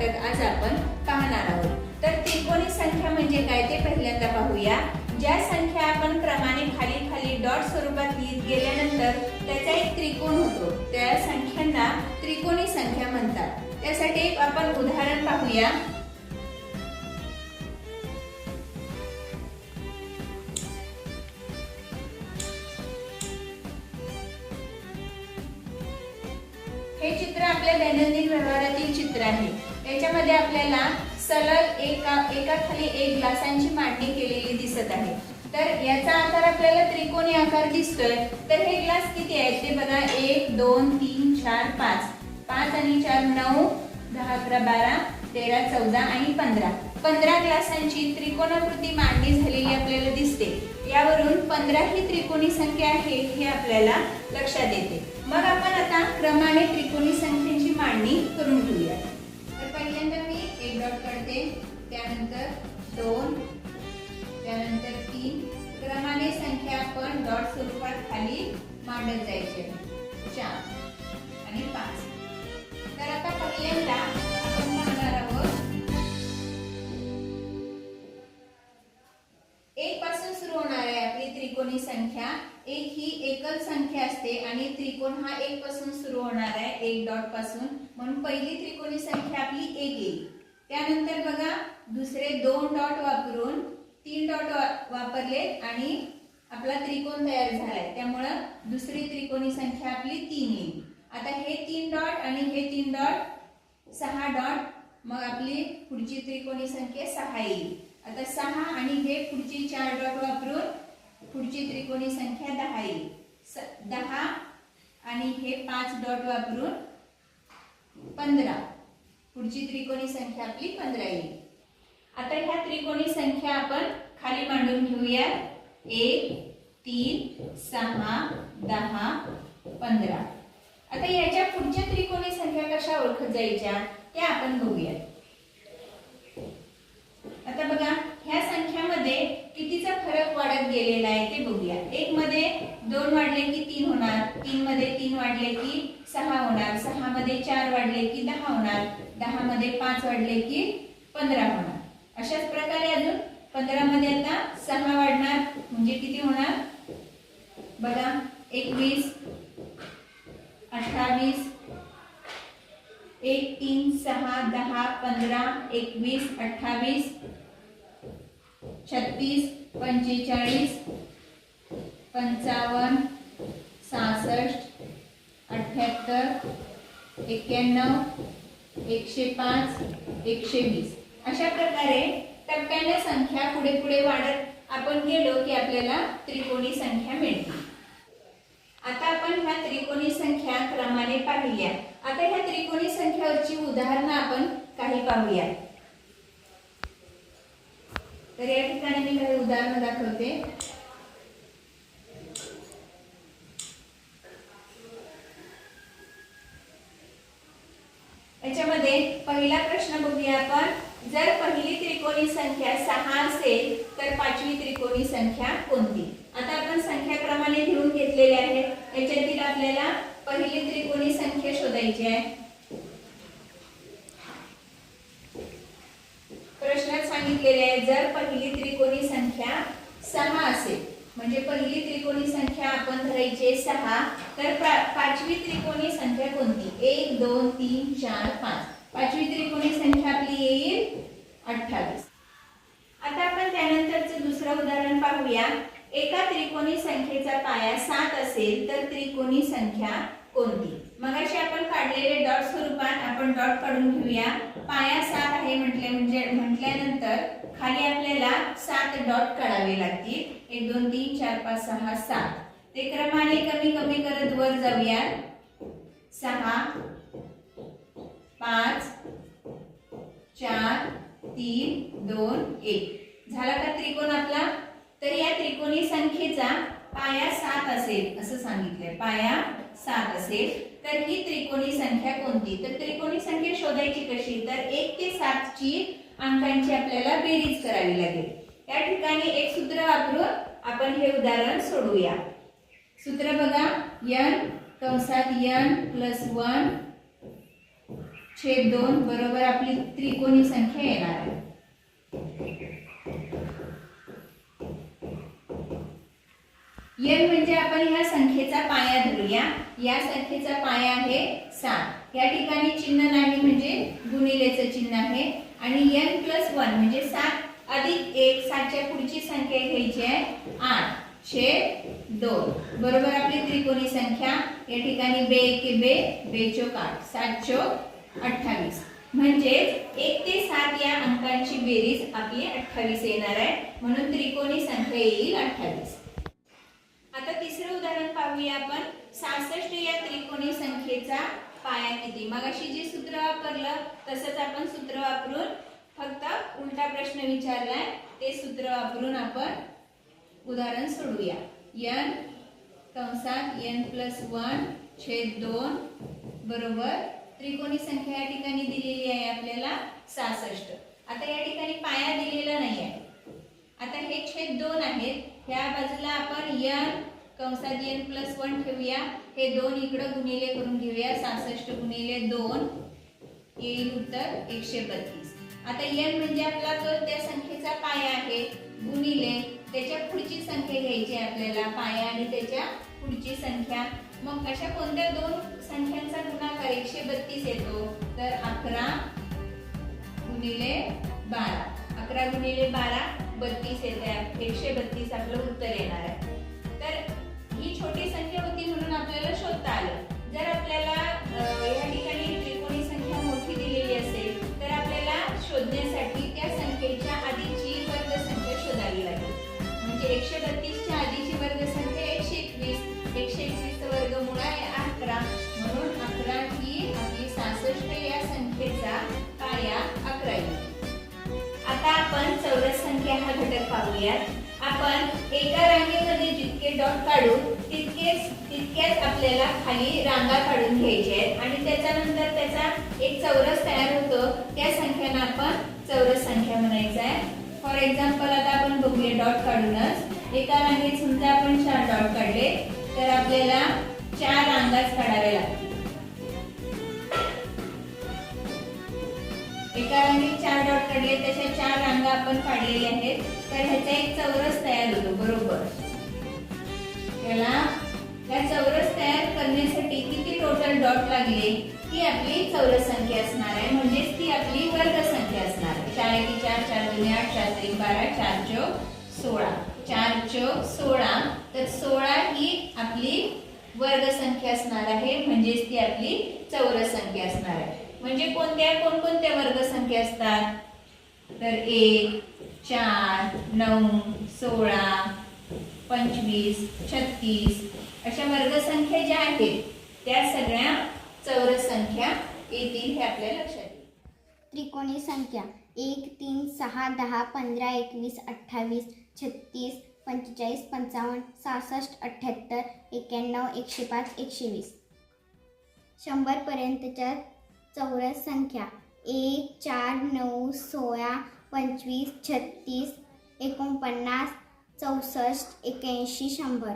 घटक आज आपण पाहणार आहोत. तर त्रिकोणी संख्या म्हणजे काय ते पहिल्यांदा पाहूया. ज्या संख्या आपण क्रमाने खाली खाली डॉट स्वरूपात लिहित गेल्यानंतर त्याचा एक त्रिकोण होतो. त्या संख्यांना त्रिकोणी संख्या म्हणतात. त्यासाठी आपण उदाहरण पाहूया. आपल्याला सलग एका एका खाली एक ग्लासांची मांडणी केलेली दिसत आहे. तर याचा आकार आपल्याला त्रिकोणी आकार दिसतोय. तर हे ग्लास किती आहेत? ते बघा एक दोन तीन चार पाच. पाच आणि चार नऊ दहा अकरा बारा तेरा चौदा आणि पंधरा. पंधरा ग्लासांची त्रिकोणाकृती मांडणी झालेली आपल्याला दिसते. यावरून पंधरा ही त्रिकोणी संख्या आहे हे आपल्याला लक्षात येते. मग आपण आता क्रमाने त्रिकोणी संख्येची मांडणी करून घेऊया. त्यानंतर दोन त्यानंतर तीन. क्रमाने संख्या आपण डॉट स्वरूपात खाली मांडत जायचे. चार आणि पाच. तर आता पहिल्यांदा आपण पाहणार आहोत. एक पासून सुरू होणार आहे आपली त्रिकोणी संख्या. एक ही एकच संख्या असते आणि त्रिकोण हा एक पासून सुरू होणार आहे एक डॉटपासून. म्हणून पहिली त्रिकोणी संख्या आपली एक येईल. त्यानंतर बघा दुसरे दोन डॉट वापरून तीन डॉट वापरले आणि आपला त्रिकोण तयार झालाय. त्यामुळं दुसरी त्रिकोणी संख्या आपली तीन येईल. आता हे तीन डॉट आणि हे तीन डॉट सहा डॉट मग आपली पुढची त्रिकोणी संख्या सहा येईल. आता सहा आणि हे पुढची चार डॉट वापरून पुढची त्रिकोणी संख्या दहा येईल. स- दहा आणि हे पाच डॉट वापरून पंधरा. पुढची त्रिकोणी संख्या आपली पंधरा येईल आता ह्या त्रिकोणी संख्या आपण खाली मांडून घेऊया. एक तीन सहा दहा पंधरा. आता याच्या पुढच्या त्रिकोणी संख्या कशा ओळखत जायच्या त्या आपण बघूया. आता बघा ह्या संख्यामध्ये कितीचा फरक वाढत गेलेला आहे ते बघूया. एक मध्ये दोन वाढले की तीन होणार तीन मध्ये तीन वाढले की सहा होणार. सहा मध्ये चार वाढले की दहा होणार. दहा मध्ये पाच वाढले की पंधरा होणार. अशाच प्रकारे अजून पंधरा मध्ये आता सहा वाढणार. म्हणजे किती होणार? बघा एकवीस अठ्ठावीस एक तीन सहा दहा पंधरा एकवीस अठ्ठावीस छत्तीस पंचेचाळीस पंचावन्न सहासष्ट अठ्ठ्याहत्तर एक्क्याण्णव एकशे पाच एकशे वीस. अशा प्रकारे टप्प्याने संख्या पुढे पुढे वाढत आपण गेलो की आपल्याला त्रिकोणी संख्या मिळते. आता आपण ह्या त्रिकोणी संख्या क्रमाने पाहिल्या. आता ह्या त्रिकोणी संख्यावरची उदाहरणं आपण काही पाहूया. तर या ठिकाणी मी काही उदाहरणं दाखवते. याच्यामध्ये पहिला प्रश्न बघूया आपण. जर पहिली त्रिकोणी संख्या सहा असेल तर पाचवी त्रिकोणी संख्या कोणती? आता आपण संख्याप्रमाणे लिहून घेतलेले आहे. याच्यातील आपल्याला पहिली त्रिकोणी संख्या शोधायची आहे प्रश्नात सांगितलेले आहे जर पहिली त्रिकोणी संख्या सहा असेल म्हणजे पहिली त्रिकोणी संख्या आपण धरायची सहा तर पाचवी त्रिकोणी संख्या कोणती? एक दोन तीन चार पाच. पाचवी त्रिकोणी संख्या आपली येईल अठ्ठावीस. आता आपण त्यानंतरचं दुसरं उदाहरण पाहूया. एका त्रिकोणी संख्येचा पाया सात असेल तर त्रिकोणी संख्या कोणती? मग आपण काढलेले डॉट स्वरूपात आपण डॉट काढून घेऊया. पाया सात आहे म्हटले म्हणजे म्हटल्यानंतर खाली आपल्याला सात डॉट काढावे लागतील. एक दोन तीन चार पाच सहा सात. ते क्रमाने कमी कमी करत वर जाऊया. सहा पाच चार तीन दोन एक. झाला का त्रिकोण आपला? तर या त्रिकोणी संख्येचा पाया सात असेल असं सांगितलंय. पाया सात असेल. तर ही त्रिकोणी संख्या कोणती? तर त्रिकोणी संख्या शोधायची कशी? तर एक ते सात ची अंकांची आपल्याला बेरीज करावी लागेल. त्या ठिकाणी एक सूत्र वापरून आपण हे उदाहरण सोडवूया. सूत्र बघा. n कंसात यन प्लस वन छेद दोन बरोबर आपली त्रिकोणी संख्या येणार आहे. यन म्हणजे आपण ह्या संख्येचा पाया धरूया. या संख्येचा पाया आहे सात. या ठिकाणी चिन्ह नाही म्हणजे गुणिलेचं चिन्ह आहे. आणि यन प्लस वन म्हणजे सात अधिक एक सातच्या पुढची संख्या घ्यायची आहे आठ. छेद दोन. बरोबर आपली त्रिकोणी संख्या? या ठिकाणी बे एके बे बे चोक आठ. सात चोक अठ्ठावीस. म्हणजेच एक ते सात या अंकांची बेरीज आपली अठ्ठावीस येणार आहे. म्हणून त्रिकोणी संख्या येईल अठ्ठावीस. आता तिसरं उदाहरण पाहूया आपण. सहासष्ट या त्रिकोणी संख्येचा पाया किती? मगाशी जे सूत्र वापरलं तसंच आपण सूत्र वापरून फक्त उलटा प्रश्न विचारलाय. ते सूत्र वापरून आपण उदाहरण सोडूया. यन कंसात एन प्लस वन छेद दोन बरोबर त्रिकोणी संख्या या ठिकाणी दिलेली आहे आपल्याला सहासष्ट. आता या ठिकाणी पाया दिलेला नाही आहे आता हे छेद दोन आहेत. ह्या बाजूला आपण यन कंसात एन प्लस वन ठेवूया. हे दोन इकडं गुणिले करून घेऊया. सहासष्ट गुणिले दोन येईल उत्तर एकशे बत्तीस. आता यन म्हणजे आपला तो त्या संख्येचा पाया आहे गुणिले त्याच्या पुढची संख्या घ्यायची आहे आपल्याला पाया आणि त्याच्या पुढची संख्या. मग अशा कोणत्या दोन संख्यांचा गुणाकार एकशे बत्तीस येतो? तर अकरा गुणिले बारा. अकरा गुणिले बारा बत्तीस येते. एकशे बत्तीस आपलं उत्तर येणार आहे. तर ही छोटी संख्या होती म्हणून आपल्याला शोधता आलं. जर आपल्याला आपण चौरस संख्या हा घटक पाहूयात. आपण एका रांगेमध्ये जितके डॉट काढू तितकेच तितक्याच आपल्याला खाली रांगा काढून घ्यायच्या आहेत. आणि त्याच्यानंतर त्याचा एक चौरस तयार होतो. त्या संख्येनं आपण चौरस संख्या म्हणायचा आहे. फॉर एक्झाम्पल आता आपण बघूया डॉट काढूनच. एका रांगेत समजा आपण चार डॉट काढले तर आपल्याला चार रांगाच काढाव्या लागतील. एका रांगेत काढले तशा चार रांगा आपण काढलेल्या आहेत. तर ह्याचा एक चौरस तयार होतो बरोबर. त्याला या चौरस तयार करण्यासाठी किती टोटल डॉट लागले? ती आपली चौरस संख्या असणार आहे. म्हणजेच ती आपली वर्ग संख्या असणार आहे. चार एक चार चार दोन्ही आठ चार तीन बारा चार चौक सोळा. चार चौक सोळा. तर सोळा ही आपली वर्ग संख्या असणार आहे. म्हणजेच ती आपली चौरस संख्या असणार आहे. म्हणजे कोणत्या कोणकोणत्या वर्ग संख्या असतात? तर एक चार नऊ सोळा पंचवीस छत्तीस अशा वर्गसंख्या ज्या आहेत त्या सगळ्या चौरस संख्या येतील हे आपल्या लक्षात येईल. त्रिकोणी संख्या. एक तीन सहा दहा पंधरा एकवीस अठ्ठावीस छत्तीस पंचेचाळीस पंचावन्न सहासष्ट अठ्ठ्याहत्तर एक्याण्णव एकशे पाच एकशे वीस. शंभरपर्यंतच्या चौरस संख्या. एक चार नऊ सोळा पंचवीस छत्तीस एकोणपन्नास चौसष्ट एक्याऐंशी शंभर.